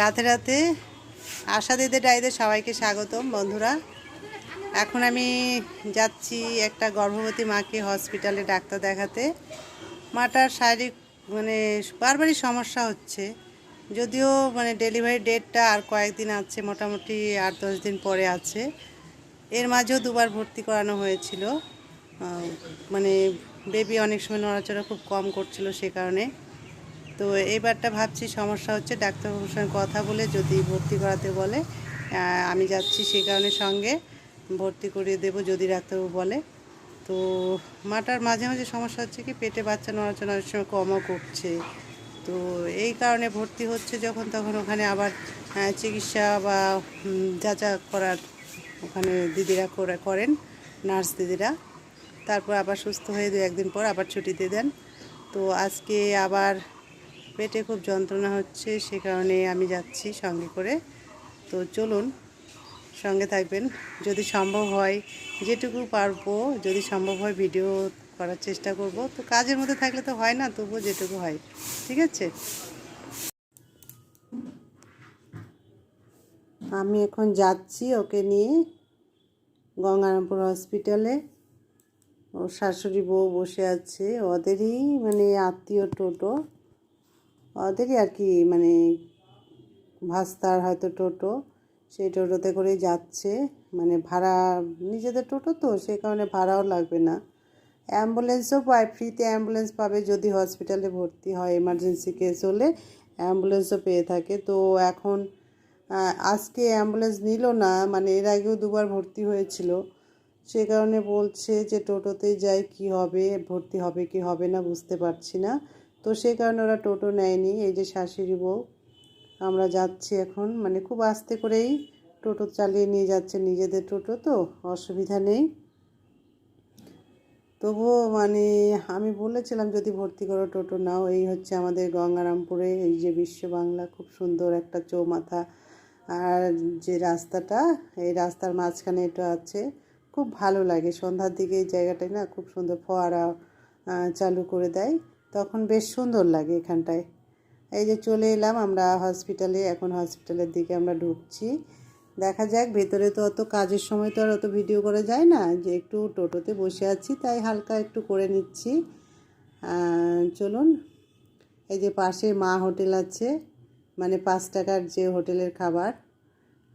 রাতে রাতে আশা দিদি ডাইদের সবাইকে স্বাগতম, বন্ধুরা। এখন আমি যাচ্ছি একটা গর্ভবতী মাকে হসপিটালে ডাক্তার দেখাতে। মাটার শারীরিক মানে বারবারই সমস্যা হচ্ছে। যদিও মানে ডেলিভারি ডেটটা আর কয়েকদিন আছে, মোটামুটি আট দশ দিন পরে আছে। এর মাঝেও দুবার ভর্তি করানো হয়েছিল। মানে বেবি অনেক সময় নড়াচড়া খুব কম করছিল সে কারণে। তো এইবারটা ভাবছি সমস্যা হচ্ছে ডাক্তারবাবুর সঙ্গে কথা বলে যদি ভর্তি করাতে বলে আমি যাচ্ছি সেই কারণে সঙ্গে ভর্তি করিয়ে দেবো যদি ডাক্তারবাবু বলে। তো মাটার মাঝে মাঝে সমস্যা হচ্ছে কি, পেটে বাচ্চা নড়াচড়া অনেক সময় কমও করছে। তো এই কারণে ভর্তি হচ্ছে যখন তখন ওখানে আবার চিকিৎসা বা যা যা করার ওখানে দিদিরা করে, করেন, নার্স দিদিরা। তারপর আবার সুস্থ হয়ে দু একদিন পর আবার ছুটি দিয়ে দেন। তো আজকে আবার পেটে খুব যন্ত্রণা হচ্ছে, সে কারণে আমি যাচ্ছি সঙ্গে করে। তো চলুন, সঙ্গে থাকবেন। যদি সম্ভব হয়, যেটুকু পারব, যদি সম্ভব হয় ভিডিও করার চেষ্টা করব। তো কাজের মধ্যে থাকলে তো হয় না, তবুও যেটুকু হয়, ঠিক আছে? আমি এখন যাচ্ছি ওকে নিয়ে গঙ্গারামপুর হসপিটালে। ওর শাশুড়ি বউ বসে আছে, ওদেরই মানে আত্মীয় টোটো। ওদেরই আর কি মানে ভাস্তার হয়তো টোটো, সেই টোটোতে করেই যাচ্ছে। মানে ভাড়া, নিজেদের টোটো তো সে কারণে ভাড়াও লাগবে না। অ্যাম্বুলেন্সও পায়, ফ্রিতে অ্যাম্বুলেন্স পাবে যদি হসপিটালে ভর্তি হয়, এমার্জেন্সি কেস হলে অ্যাম্বুলেন্সও পেয়ে থাকে। তো এখন আজকে অ্যাম্বুলেন্স নিল না মানে এর আগেও দুবার ভর্তি হয়েছিল। সে কারণে বলছে যে টোটোতে যাই, কি হবে, ভর্তি হবে কি হবে না বুঝতে পারছি না। তো সে কারণে ওরা টোটো নেয়নি, এই যে শাশুড়ি বউ। আমরা যাচ্ছি এখন মানে খুব আস্তে করেই টোটো চালিয়ে নিয়ে যাচ্ছে নিজেদের টোটো, তো অসুবিধা নেই। তবুও মানে আমি বলেছিলাম, যদি ভর্তি করো টোটো নাও, এই হচ্ছে আমাদের গঙ্গারামপুরে, এই যে বিশ্ব বাংলা, খুব সুন্দর একটা চৌমাথা। আর যে রাস্তাটা, এই রাস্তার মাঝখানে এটা আছে, খুব ভালো লাগে। সন্ধ্যার দিকে এই জায়গাটায় না খুব সুন্দর ফোয়ারা চালু করে দেয়। তখন বেশ সুন্দর লাগে এখানটায়। এই যে চলে এলাম আমরা হসপিটালে, এখন হসপিটালের দিকে আমরা ঢুকছি। দেখা যাক, ভেতরে তো অত কাজের সময় তো আর অত ভিডিও করা যায় না। যে একটু টোটোতে বসে আছি, তাই হালকা একটু করে নিচ্ছি। চলুন, এই যে পাশে মা হোটেল আছে মানে পাঁচ টাকার যে হোটেলের খাবার,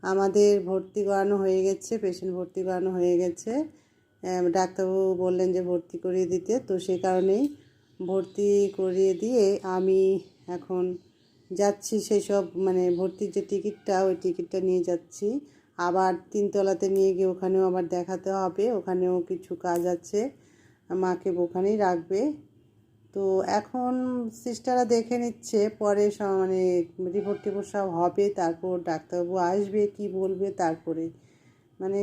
আমাদের ভর্তি করানো হয়ে গেছে পেশেন্ট ভর্তি করানো হয়ে গেছে। ডাক্তারবাবু বললেন যে ভর্তি করিয়ে দিতে, তো সেই কারণেই ভর্তি করিয়ে দিয়ে আমি এখন যাচ্ছি সেই সব মানে ভর্তির যে টিকিটটা, ওই টিকিটটা নিয়ে যাচ্ছি। আবার তিনতলাতে নিয়ে গিয়ে ওখানেও আবার দেখাতে হবে। ওখানেও কিছু কাজ আছে, মাকে ওখানেই রাখবে। তো এখন সিস্টাররা দেখে নিচ্ছে, পরে মানে রিপোর্ট টিপোর্ট সব হবে, তারপর ডাক্তারবাবু আসবে, কি বলবে তারপরে। মানে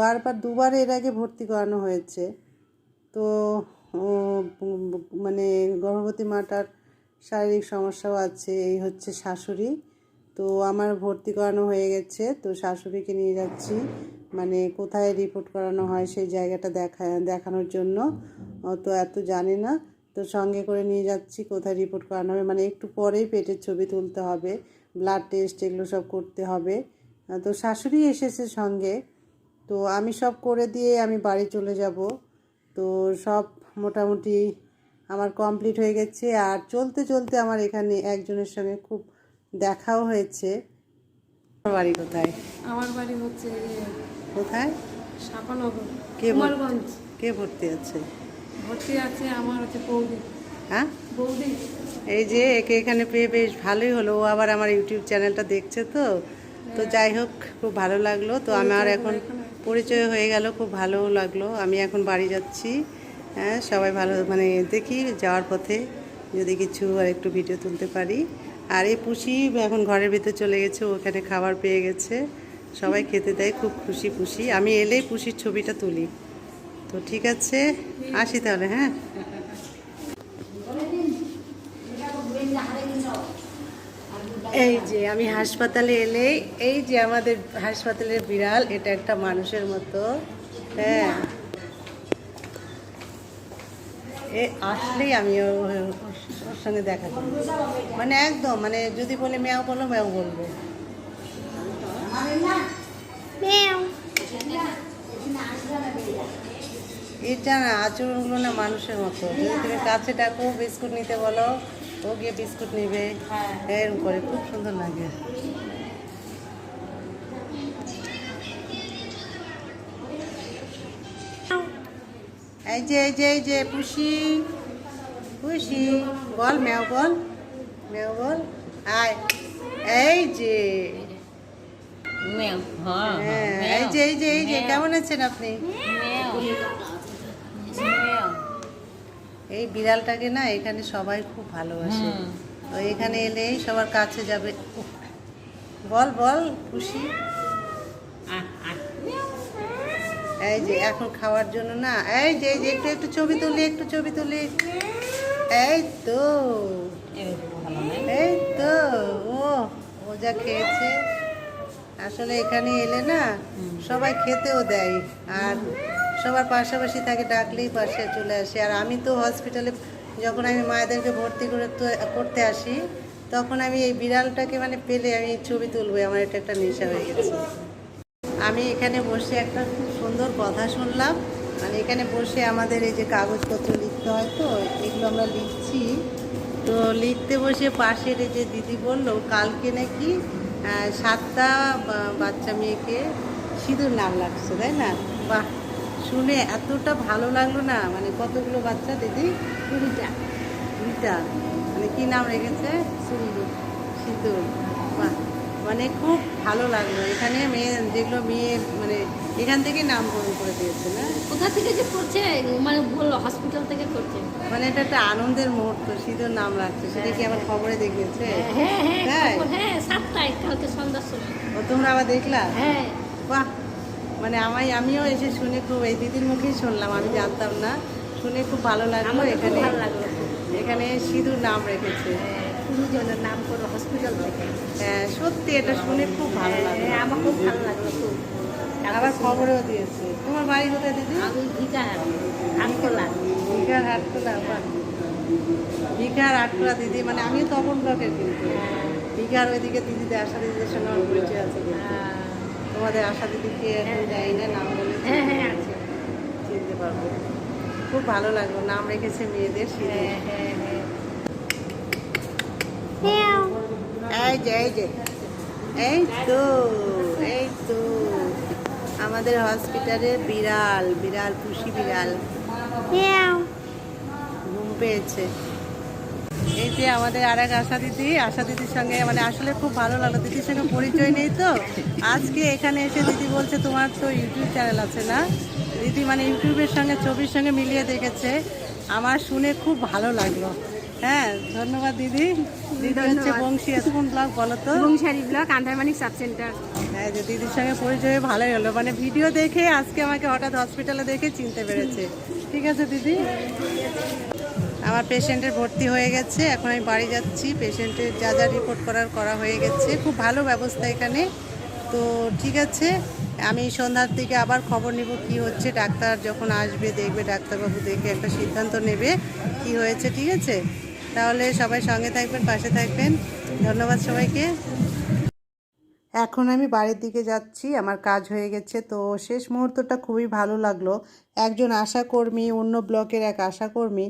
বারবার দুবার এর আগে ভর্তি করানো হয়েছে। তো মানে গর্ভবতী মাটার শারীরিক সমস্যাও আছে, এই হচ্ছে শাশুড়ি। তো আমার ভর্তি করানো হয়ে গেছে, তো শাশুড়িকে নিয়ে যাচ্ছি। মানে কোথায় রিপোর্ট করানো হয় সেই জায়গাটা দেখা, দেখানোর জন্য। তো এত জানে না, তো সঙ্গে করে নিয়ে যাচ্ছি, কোথায় রিপোর্ট করানো হবে। মানে একটু পরেই পেটের ছবি তুলতে হবে ব্লাড টেস্ট এগুলো সব করতে হবে। তো শাশুড়ি এসেছে সঙ্গে, তো আমি সব করে দিয়ে আমি বাড়ি চলে যাব। তো সব মোটামুটি আমার কমপ্লিট হয়ে গেছে। আর চলতে চলতে আমার এখানে একজনের সঙ্গে খুব দেখাও হয়েছে। আমার বাড়ি কোথায়? আমার বাড়ি হচ্ছে কোথায়? সাপানগর কে কুমারগঞ্জ। কে ভর্তি আছে? ভর্তি আছে আমার হচ্ছে বৌদি। হ্যাঁ? বৌদি। এই যে একে এখানে পেয়ে বেশ ভালোই হলো। ও আবার আমার ইউটিউব চ্যানেলটা দেখছে তো। তো যাই হোক খুব ভালো লাগল। তো আমার এখন। পরিচয় হয়ে গেল খুব ভালো লাগল। আমি এখন বাড়ি যাচ্ছি। হ্যাঁ সবাই ভালো মানে দেখি যাওয়ার পথে যদি কিছু আর একটু ভিডিও তুলতে পারি। আর এই পুষি এখন ঘরের ভিতরে চলে গেছে ওখানে খাবার পেয়ে গেছে। সবাই খেতে দেয়, খুব খুশি পুষি। আমি এলেই পুষির ছবিটা তুলি। তো ঠিক আছে, আসি তাহলে হ্যাঁ? এই যে আমি হাসপাতালে এলে, এই যে আমাদের হাসপাতালের বিড়াল, এটা একটা মানুষের মতো। হ্যাঁ। এ আসলেই আমি ওর সঙ্গে দেখা করবে মানে একদম মানে যদি বলে ম্যাও বলো ম্যাও বলবে। এটা না আচরণগুলো না মানুষের মতো। যদি তুমি কাছে ডাকো বিস্কুট নিতে বলো ও গিয়ে বিস্কুট নিবে। এরকম করে খুব সুন্দর লাগে। এই যে এই যে এই যে পুষি। পুষি। বল মেও বল। মেও বল। আয়। এই যে। Mèo. হ্যাঁ এই যে এই যে এই যে কেমন আছেন আপনি. এই বিড়ালটাকে না এখানে সবাই খুব ভালোবাসে। তো এখানে এলেই সবার কাছে যাবে। বল বল খুশি এই যে এখন খাওয়ার জন্য না, এই যে যে, একটু একটু ছবি তুলি, একটু ছবি তুলি। এই তো। এই তো, ও ও যা খেয়েছে। আসলে এখানে এলে না, সবাই খেতেও দেয়, আর সবার পাশাপাশি তাকে ডাকলেই পাশে চলে আসে। আর আমি তো হসপিটালে যখন আমি মায়েদেরকে ভর্তি করে করতে আসি, তখন আমি এই বিড়ালটাকে মানে পেলে আমি ছবি তুলবো, আমার এটা একটা নেশা হয়ে গেছে। আমি এখানে বসে একটা খুব সুন্দর কথা শুনলাম। মানে এখানে বসে আমাদের এই যে কাগজপত্র লিখতে হয় তো, এগুলো আমরা লিখছি। তো লিখতে বসে পাশের এই যে দিদি বলল, কালকে নাকি সাতটা বাচ্চা মেয়েকে সিঁদুর নাম লাগছে, তাই না? বাহ, শুনে এতটা ভালো লাগল না। মানে কতগুলো বাচ্চা দিদি? কুড়িটা। কুড়িটা। মানে কী নাম রেখেছে? সিঁদুর। সিঁদুর। বাহ। মানে খুব ভালো লাগল। এখানে মেয়ে যেগুলো মেয়ে মানে এখান থেকে নামকরণ করে দিয়েছে না? কোথা থেকে যে করছে? মানে বলল হসপিটাল থেকে করছে। মানে এটা একটা আনন্দের মুহূর্ত সিঁদুর নাম রাখছে। সেটা কি আমার খবরে দেখিয়েছে? হ্যাঁ হ্যাঁ হ্যাঁ সাতটায় কালকে সন্ধ্যার সময়। ও তোমরা আবার দেখলা? হ্যাঁ। বাহ! মানে আমায় আমিও এসে শুনে খুব এই দিদির মুখেই শুনলাম আমি জানতাম না। শুনে খুব ভালো লাগল এখানে। এখানে সিঁদুর নাম রেখেছে। কুড়ি জনের নাম করো হসপিটাল থেকে। হ্যাঁ সত্যি এটা শুনে খুব ভালো লাগল। হ্যাঁ আমার খুব ভালো লাগল খুব। আবার খবরেও দিয়েছে। তোমার বাড়ি কোথায় দিদি? আমি ভিকা আনকোলা ভিকার বাহ। ভিকার হাটখোলা দিদি মানে আমিও তপন ব্লকের কিন্তু। ভিকার ওইদিকে দিদিদের আশা দিদিদের সঙ্গে আমার পরিচয় আছে তোমাদের আশা দিদিকে যাই না নাম বলে হ্যাঁ হ্যাঁ চিনতে পারব। খুব ভালো লাগল নাম রেখেছে মেয়েদের। হ্যাঁ হ্যাঁ হ্যাঁ। এই যে এই যে। এই তো এই তো। আমাদের হসপিটালে বিড়াল বিড়াল খুশি বিড়াল। ঘুম পেয়েছে। এই যে আমাদের আর এক আশা দিদি আশা দিদির সঙ্গে মানে আসলে খুব ভালো লাগল। দিদির সঙ্গে পরিচয় নেই তো। আজকে এখানে এসে দিদি বলছে তোমার তো ইউটিউব চ্যানেল আছে না? দিদি মানে ইউটিউবের সঙ্গে ছবির সঙ্গে মিলিয়ে দেখেছে। আমার শুনে খুব ভালো লাগল। হ্যাঁ ধন্যবাদ দিদি। দিদি হচ্ছে বংশী। কোন ব্লগ বলো তো? বংশারি ব্লক আন্দারমানিক সাব সেন্টার হ্যাঁ যে দিদির সঙ্গে পরিচয় ভালোই হলো। মানে ভিডিও দেখে আজকে আমাকে হঠাৎ হসপিটালে দেখে চিনতে পেরেছে। ঠিক আছে দিদি? আমার পেশেন্টের ভর্তি হয়ে গেছে। এখন আমি বাড়ি যাচ্ছি। পেশেন্টের যা যা রিপোর্ট করার করা হয়ে গেছে। খুব ভালো ব্যবস্থা এখানে। তো ঠিক আছে আমি সন্ধ্যার দিকে আবার খবর নিব কি হচ্ছে। ডাক্তার যখন আসবে দেখবে ডাক্তারবাবু দেখে একটা সিদ্ধান্ত নেবে কি হয়েছে ঠিক আছে? তাহলে সবাই সঙ্গে থাকবেন, পাশে থাকবেন। ধন্যবাদ সবাইকে। এখন আমি বাড়ির দিকে যাচ্ছি, আমার কাজ হয়ে গেছে, তো শেষ মুহূর্তটা খুবই ভালো লাগল। একজন আশাকর্মী, অন্য ব্লকের এক আশাকর্মী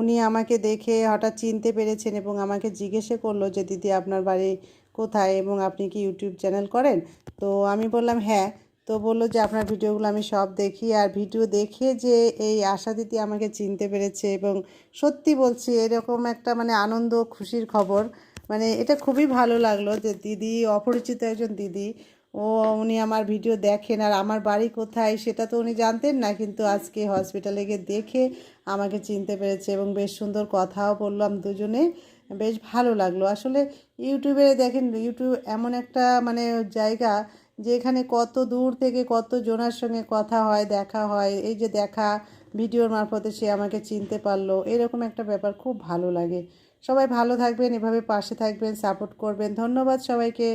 উনি আমাকে দেখে হঠাৎ চিনতে পেরেছেন এবং আমাকে জিজ্ঞেসে করল যে, দিদি, আপনার বাড়ি কোথায় এবং আপনি কি ইউটিউব চ্যানেল করেন? তো আমি বললাম হ্যাঁ। তো বলল যে, আপনার ভিডিওগুলো আমি সব দেখি আর ভিডিও দেখে যে এই আশা দিদি আমাকে চিনতে পেরেছে এবং সত্যি বলছি এরকম একটা মানে আনন্দ, খুশির খবর। মানে এটা খুবই ভালো লাগল যে দিদি, অপরিচিত একজন দিদি, ও, উনি আমার ভিডিও দেখেন আর আমার বাড়ি কোথায় সেটা তো উনি জানতেন না, কিন্তু আজকে হসপিটালে গিয়ে দেখে আমাকে চিনতে পেরেছে এবং বেশ সুন্দর কথাও বললাম দুজনে। বেশ ভালো লাগল। আসলে ইউটিউবে দেখেন, ইউটিউব এমন একটা মানে জায়গা যেখানে কত দূর থেকে কত জোনার সঙ্গে কথা হয়, দেখা হয়, এই যে দেখা, ভিডিওর মারফতে সে আমাকে চিনতে পারল, এরকম একটা ব্যাপার খুব ভালো লাগে। সবাই ভালো থাকবেন, এভাবে পাশে থাকবেন সাপোর্ট করবেন। ধন্যবাদ সবাইকে।